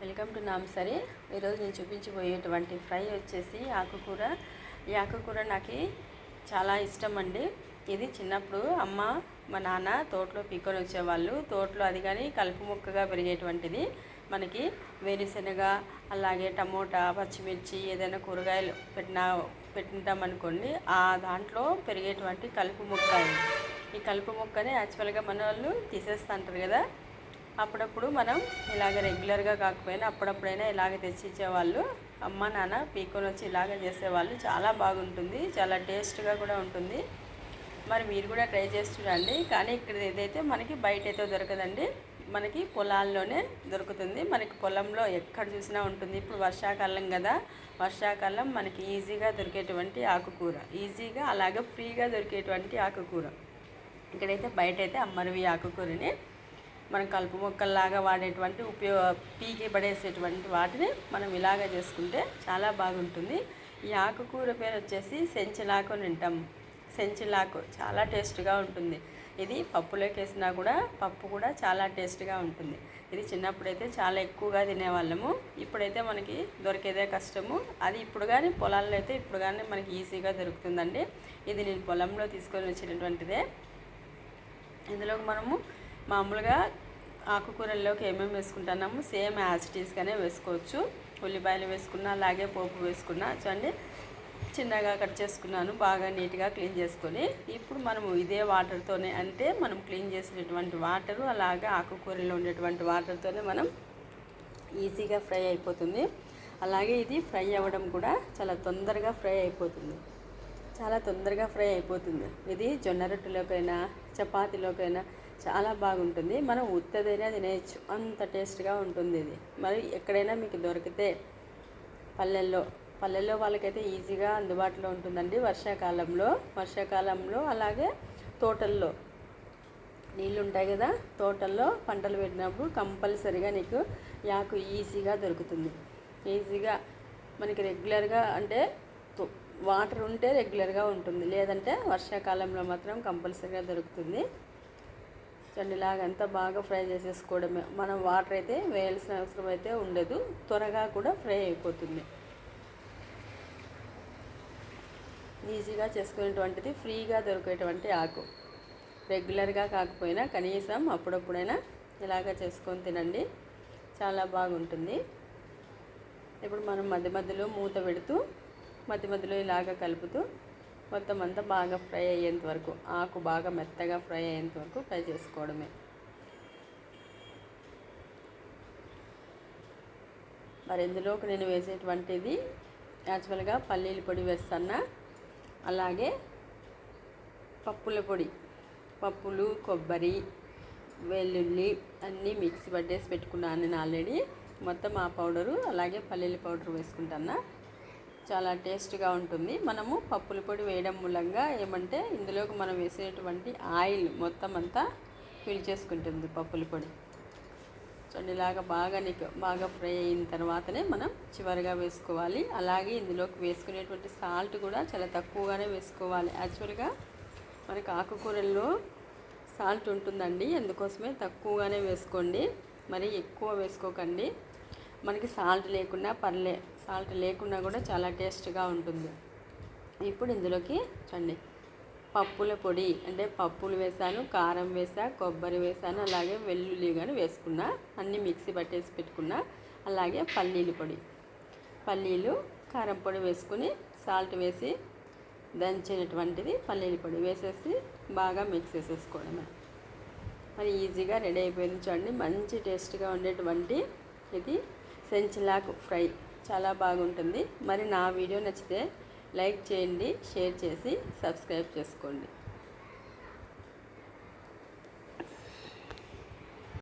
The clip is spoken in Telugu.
వెల్కమ్ టు నామసరి ఈరోజు నేను చూపించబోయేటువంటి ఫ్రై వచ్చేసి ఆకుకూర. ఈ ఆకుకూర నాకు చాలా ఇష్టం అండి. ఇది చిన్నప్పుడు అమ్మ మా నాన్న తోటలో పీకొని వచ్చేవాళ్ళు. తోటలో అది కానీ కలుపు మొక్కగా పెరిగేటువంటిది. మనకి వేరుశనగ అలాగే టమోటా పచ్చిమిర్చి ఏదైనా కూరగాయలు పెట్టినా పెట్టింటామనుకోండి ఆ దాంట్లో పెరిగేటువంటి కలుపు మొక్క ఈ కలుపు మొక్కని యాక్చువల్గా మన వాళ్ళు తీసేస్తుంటారు కదా. అప్పుడప్పుడు మనం ఇలాగ రెగ్యులర్గా కాకపోయినా అప్పుడప్పుడైనా ఇలాగ తెచ్చిచ్చేవాళ్ళు అమ్మ నాన్న పీకొని వచ్చి ఇలాగ చేసేవాళ్ళు చాలా బాగుంటుంది చాలా టేస్ట్గా కూడా ఉంటుంది. మరి మీరు కూడా ట్రై చేసి చూడండి. కానీ ఇక్కడ ఏదైతే మనకి బయట అయితే దొరకదండి మనకి పొలాల్లోనే దొరుకుతుంది. మనకి పొలంలో ఎక్కడ చూసినా ఉంటుంది. ఇప్పుడు వర్షాకాలం కదా వర్షాకాలం మనకి ఈజీగా దొరికేటువంటి ఆకుకూర. ఈజీగా అలాగే ఫ్రీగా దొరికేటువంటి ఆకుకూర. ఇక్కడైతే బయట అయితే అమ్మరివి ఆకుకూరని మనం కలుపు మొక్కల్లాగా వాడేటువంటి ఉపయోగ పీకి పడేసేటువంటి వాటిని మనం ఇలాగ చేసుకుంటే చాలా బాగుంటుంది. ఈ ఆకుకూర పేరు వచ్చేసి సెంచిలాకు అని సెంచిలాకు చాలా టేస్ట్గా ఉంటుంది. ఇది పప్పులోకి వేసినా కూడా పప్పు కూడా చాలా టేస్ట్గా ఉంటుంది. ఇది చిన్నప్పుడైతే చాలా ఎక్కువగా తినేవాళ్ళము. ఇప్పుడైతే మనకి దొరికేదే కష్టము. అది ఇప్పుడు కానీ పొలాల్లో అయితే ఇప్పుడు కానీ మనకి ఈజీగా దొరుకుతుందండి. ఇది నేను పొలంలో తీసుకొని వచ్చినటువంటిదే ఇందులో మనము మామూలుగా ఆకుకూరల్లోకి ఏమేమి వేసుకుంటున్నాము సేమ్ యాసిటీస్గానే వేసుకోవచ్చు. ఉల్లిపాయలు వేసుకున్నా అలాగే పోపు వేసుకున్నా. చూడండి చిన్నగా కట్ చేసుకున్నాను బాగా నీట్గా క్లీన్ చేసుకొని. ఇప్పుడు మనము ఇదే వాటర్తోనే అంటే మనం క్లీన్ చేసినటువంటి వాటరు అలాగే ఆకుకూరలో ఉండేటువంటి వాటర్తోనే మనం ఈజీగా ఫ్రై అయిపోతుంది. అలాగే ఇది ఫ్రై అవ్వడం కూడా చాలా తొందరగా ఫ్రై అయిపోతుంది. చాలా తొందరగా ఫ్రై అయిపోతుంది. ఇది జొన్న రొట్టెలోకైనా చపాతీలోకైనా చాలా బాగుంటుంది. మనం ఉత్తదైనా తినేయచ్చు. అంత టేస్ట్గా ఉంటుంది ఇది. మరి ఎక్కడైనా మీకు దొరికితే పల్లెల్లో పల్లెల్లో వాళ్ళకైతే ఈజీగా అందుబాటులో ఉంటుందండి వర్షాకాలంలో. వర్షాకాలంలో అలాగే తోటల్లో నీళ్ళు ఉంటాయి కదా తోటల్లో పంటలు పెట్టినప్పుడు కంపల్సరిగా నీకు యాకు ఈజీగా దొరుకుతుంది. ఈజీగా మనకి రెగ్యులర్గా అంటే తో- వాటర్ ఉంటే రెగ్యులర్గా ఉంటుంది. లేదంటే వర్షాకాలంలో మాత్రం కంపల్సరీగా దొరుకుతుంది. చూడండి ఇలాగంతా బాగా ఫ్రై చేసేసుకోవడమే. మనం వాటర్ అయితే వేయాల్సిన అవసరం అయితే ఉండదు. త్వరగా కూడా ఫ్రై అయిపోతుంది. ఈజీగా చేసుకునేటువంటిది ఫ్రీగా దొరికేటువంటి ఆకు. రెగ్యులర్గా కాకపోయినా కనీసం అప్పుడప్పుడైనా ఇలాగ చేసుకొని తినండి. చాలా బాగుంటుంది. ఇప్పుడు మనం మధ్య మధ్యలో మూత పెడుతూ మధ్య మధ్యలో ఇలాగ కలుపుతూ మొత్తం అంతా బాగా ఫ్రై అయ్యేంత వరకు ఆకు బాగా మెత్తగా ఫ్రై అయ్యేంత వరకు ఫ్రై చేసుకోవడమే. మరి ఇందులోకి నేను వేసేటువంటిది యాక్చువల్గా పల్లీల పొడి వేస్తాను అలాగే పప్పుల పొడి పప్పులు కొబ్బరి వెల్లుల్లి అన్నీ మిక్సీ పట్టేసి పెట్టుకున్నాను నేను ఆల్రెడీ. మొత్తం ఆ పౌడరు అలాగే పల్లీల పౌడర్ వేసుకుంటాను చాలా టేస్ట్గా ఉంటుంది. మనము పప్పుల పొడి వేయడం మూలంగా ఏమంటే ఇందులోకి మనం వేసేటువంటి ఆయిల్ మొత్తం అంతా పీల్చేసుకుంటుంది పప్పుల పొడి. చూడండి ఇలాగ బాగా నీకు బాగా ఫ్రై అయిన తర్వాతనే మనం చివరిగా వేసుకోవాలి. అలాగే ఇందులోకి వేసుకునేటువంటి సాల్ట్ కూడా చాలా తక్కువగానే వేసుకోవాలి. యాక్చువల్గా మనకి ఆకుకూరల్లో సాల్ట్ ఉంటుందండి. అందుకోసమే తక్కువగానే వేసుకోండి. మరి ఎక్కువ వేసుకోకండి. మనకి సాల్ట్ లేకుండా పర్లే సాల్ట్ లేకుండా కూడా చాలా టేస్ట్గా ఉంటుంది. ఇప్పుడు ఇందులోకి చూడండి పప్పుల పొడి అంటే పప్పులు వేసాను కారం వేసా కొబ్బరి వేసాను అలాగే వెల్లుల్లి కానీ వేసుకున్నా అన్నీ మిక్సీ పట్టేసి పెట్టుకున్నా అలాగే పల్లీల పొడి. పల్లీలు కారం పొడి వేసుకుని సాల్ట్ వేసి దంచినటువంటిది పల్లీల పొడి వేసేసి బాగా మిక్స్ చేసేసుకోవడమే. మరి ఈజీగా రెడీ అయిపోయింది చూడండి. మంచి టేస్ట్గా ఉండేటువంటి ఇది సెంచిలాకు ఫ్రై చాలా బాగుంటుంది. మరి నా వీడియో నచ్చితే లైక్ చేయండి షేర్ చేసి సబ్స్క్రైబ్ చేసుకోండి.